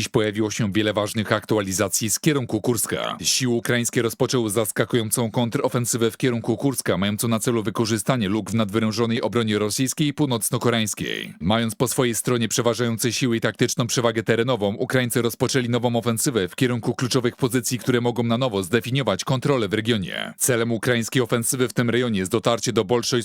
Dziś pojawiło się wiele ważnych aktualizacji z kierunku Kurska. Siły ukraińskie rozpoczęły zaskakującą kontrofensywę w kierunku Kurska, mającą na celu wykorzystanie luk w nadwyrężonej obronie rosyjskiej i północno-koreańskiej. Mając po swojej stronie przeważające siły i taktyczną przewagę terenową, Ukraińcy rozpoczęli nową ofensywę w kierunku kluczowych pozycji, które mogą na nowo zdefiniować kontrolę w regionie. Celem ukraińskiej ofensywy w tym rejonie jest dotarcie do Bolszoj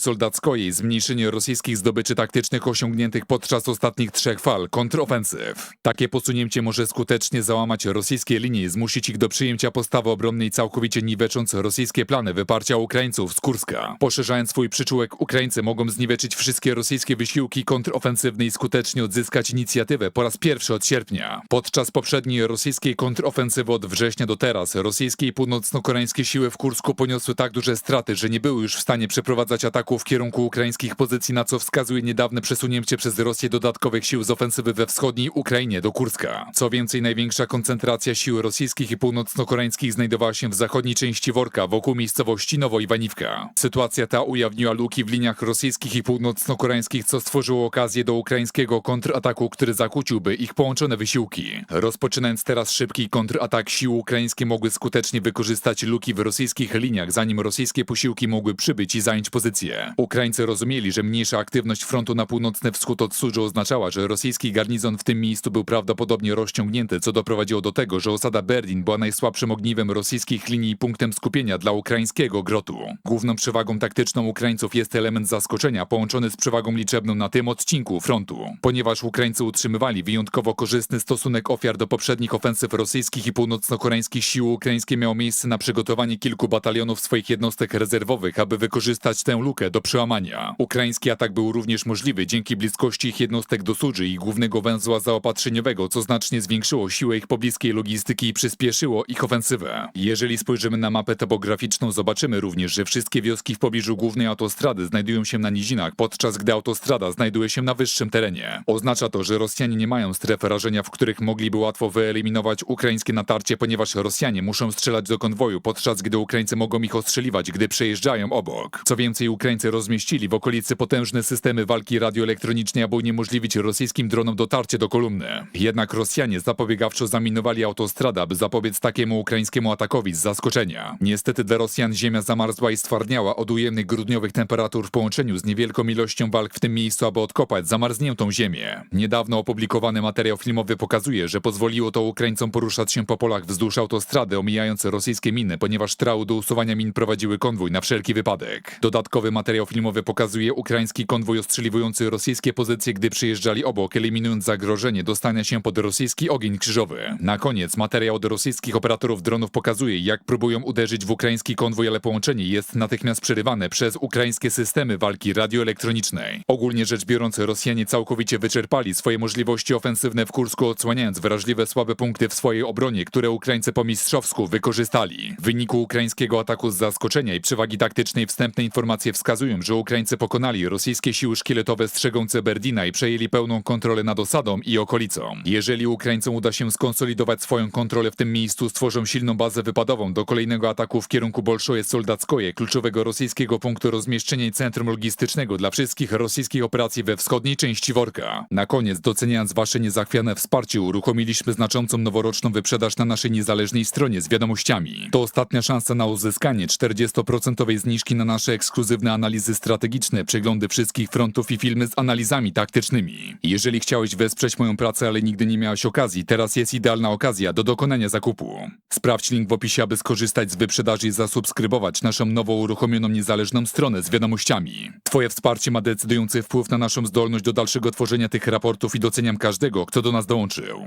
i zmniejszenie rosyjskich zdobyczy taktycznych osiągniętych podczas ostatnich trzech fal kontrofensyw. Takie posunięcie może skutecznie załamać rosyjskie linie i zmusić ich do przyjęcia postawy obronnej całkowicie niwecząc rosyjskie plany wyparcia Ukraińców z Kurska. Poszerzając swój przyczółek, Ukraińcy mogą zniweczyć wszystkie rosyjskie wysiłki kontrofensywne i skutecznie odzyskać inicjatywę po raz pierwszy od sierpnia. Podczas poprzedniej rosyjskiej kontrofensywy od września do teraz rosyjskie i północno-koreańskie siły w Kursku poniosły tak duże straty, że nie były już w stanie przeprowadzać ataków w kierunku ukraińskich pozycji, na co wskazuje niedawne przesunięcie przez Rosję dodatkowych sił z ofensywy we wschodniej Ukrainie do Kurska. Co więcej, największa koncentracja sił rosyjskich i północno-koreańskich znajdowała się w zachodniej części Worka, wokół miejscowości Nowo-Iwaniwka. Sytuacja ta ujawniła luki w liniach rosyjskich i północno-koreańskich, co stworzyło okazję do ukraińskiego kontrataku, który zakłóciłby ich połączone wysiłki. Rozpoczynając teraz szybki kontratak, siły ukraińskie mogły skutecznie wykorzystać luki w rosyjskich liniach, zanim rosyjskie posiłki mogły przybyć i zająć pozycję. Ukraińcy rozumieli, że mniejsza aktywność frontu na północny wschód od oznaczała, że rosyjski garnizon w tym miejscu był prawdopodobnie rozciągnięty, co doprowadziło do tego, że osada Berdin była najsłabszym ogniwem rosyjskich linii i punktem skupienia dla ukraińskiego grotu. Główną przewagą taktyczną Ukraińców jest element zaskoczenia połączony z przewagą liczebną na tym odcinku frontu. Ponieważ Ukraińcy utrzymywali wyjątkowo korzystny stosunek ofiar do poprzednich ofensyw rosyjskich i północno-koreańskich sił ukraińskie miało miejsce na przygotowanie kilku batalionów swoich jednostek rezerwowych, aby wykorzystać tę lukę do przełamania. Ukraiński atak był również możliwy dzięki bliskości ich jednostek do Sudży i głównego węzła zaopatrzeniowego, co znacznie zwiększyło siłę ich pobliskiej logistyki i przyspieszyło ich ofensywę. Jeżeli spojrzymy na mapę topograficzną, zobaczymy również, że wszystkie wioski w pobliżu głównej autostrady znajdują się na nizinach, podczas gdy autostrada znajduje się na wyższym terenie. Oznacza to, że Rosjanie nie mają stref rażenia, w których mogliby łatwo wyeliminować ukraińskie natarcie, ponieważ Rosjanie muszą strzelać do konwoju, podczas gdy Ukraińcy mogą ich ostrzeliwać, gdy przejeżdżają obok. Co więcej, Ukraińcy rozmieścili w okolicy potężne systemy walki radioelektronicznej, aby uniemożliwić rosyjskim dronom dotarcie do kolumny. Jednak Rosjanie zapobiegawczo zaminowali autostradę, aby zapobiec takiemu ukraińskiemu atakowi z zaskoczenia. Niestety dla Rosjan ziemia zamarzła i stwardniała od ujemnych grudniowych temperatur w połączeniu z niewielką ilością walk w tym miejscu, aby odkopać zamarzniętą ziemię. Niedawno opublikowany materiał filmowy pokazuje, że pozwoliło to Ukraińcom poruszać się po polach wzdłuż autostrady, omijając rosyjskie miny, ponieważ trały do usuwania min prowadziły konwój na wszelki wypadek. Dodatkowy materiał filmowy pokazuje ukraiński konwój ostrzeliwujący rosyjskie pozycje, gdy przyjeżdżali obok, eliminując zagrożenie dostania się pod rosyjski ogień krzyżowy. Na koniec materiał od rosyjskich operatorów dronów pokazuje, jak próbują uderzyć w ukraiński konwój, ale połączenie jest natychmiast przerywane przez ukraińskie systemy walki radioelektronicznej. Ogólnie rzecz biorąc, Rosjanie całkowicie wyczerpali swoje możliwości ofensywne w Kursku, odsłaniając wrażliwe słabe punkty w swojej obronie, które Ukraińcy po mistrzowsku wykorzystali. W wyniku ukraińskiego ataku z zaskoczenia i przewagi taktycznej wstępne informacje wskazują, że Ukraińcy pokonali rosyjskie siły szkieletowe strzegące Berdina i przejęli pełną kontrolę nad osadą i okolicą. Jeżeli Ukraińcom uda się skonsolidować swoją kontrolę w tym miejscu, stworzą silną bazę wypadową do kolejnego ataku w kierunku Bolszoje Soldackoje, kluczowego rosyjskiego punktu rozmieszczenia i centrum logistycznego dla wszystkich rosyjskich operacji we wschodniej części Worka. Na koniec, doceniając wasze niezachwiane wsparcie, uruchomiliśmy znaczącą noworoczną wyprzedaż na naszej niezależnej stronie z wiadomościami. To ostatnia szansa na uzyskanie 40% zniżki na nasze ekskluzywne analizy strategiczne, przeglądy wszystkich frontów i filmy z analizami taktycznymi. Jeżeli chciałeś wesprzeć moją pracę, ale nigdy nie miałeś okazji, teraz jest idealna okazja do dokonania zakupu. Sprawdź link w opisie, aby skorzystać z wyprzedaży i zasubskrybować naszą nowo uruchomioną niezależną stronę z wiadomościami. Twoje wsparcie ma decydujący wpływ na naszą zdolność do dalszego tworzenia tych raportów i doceniam każdego, kto do nas dołączył.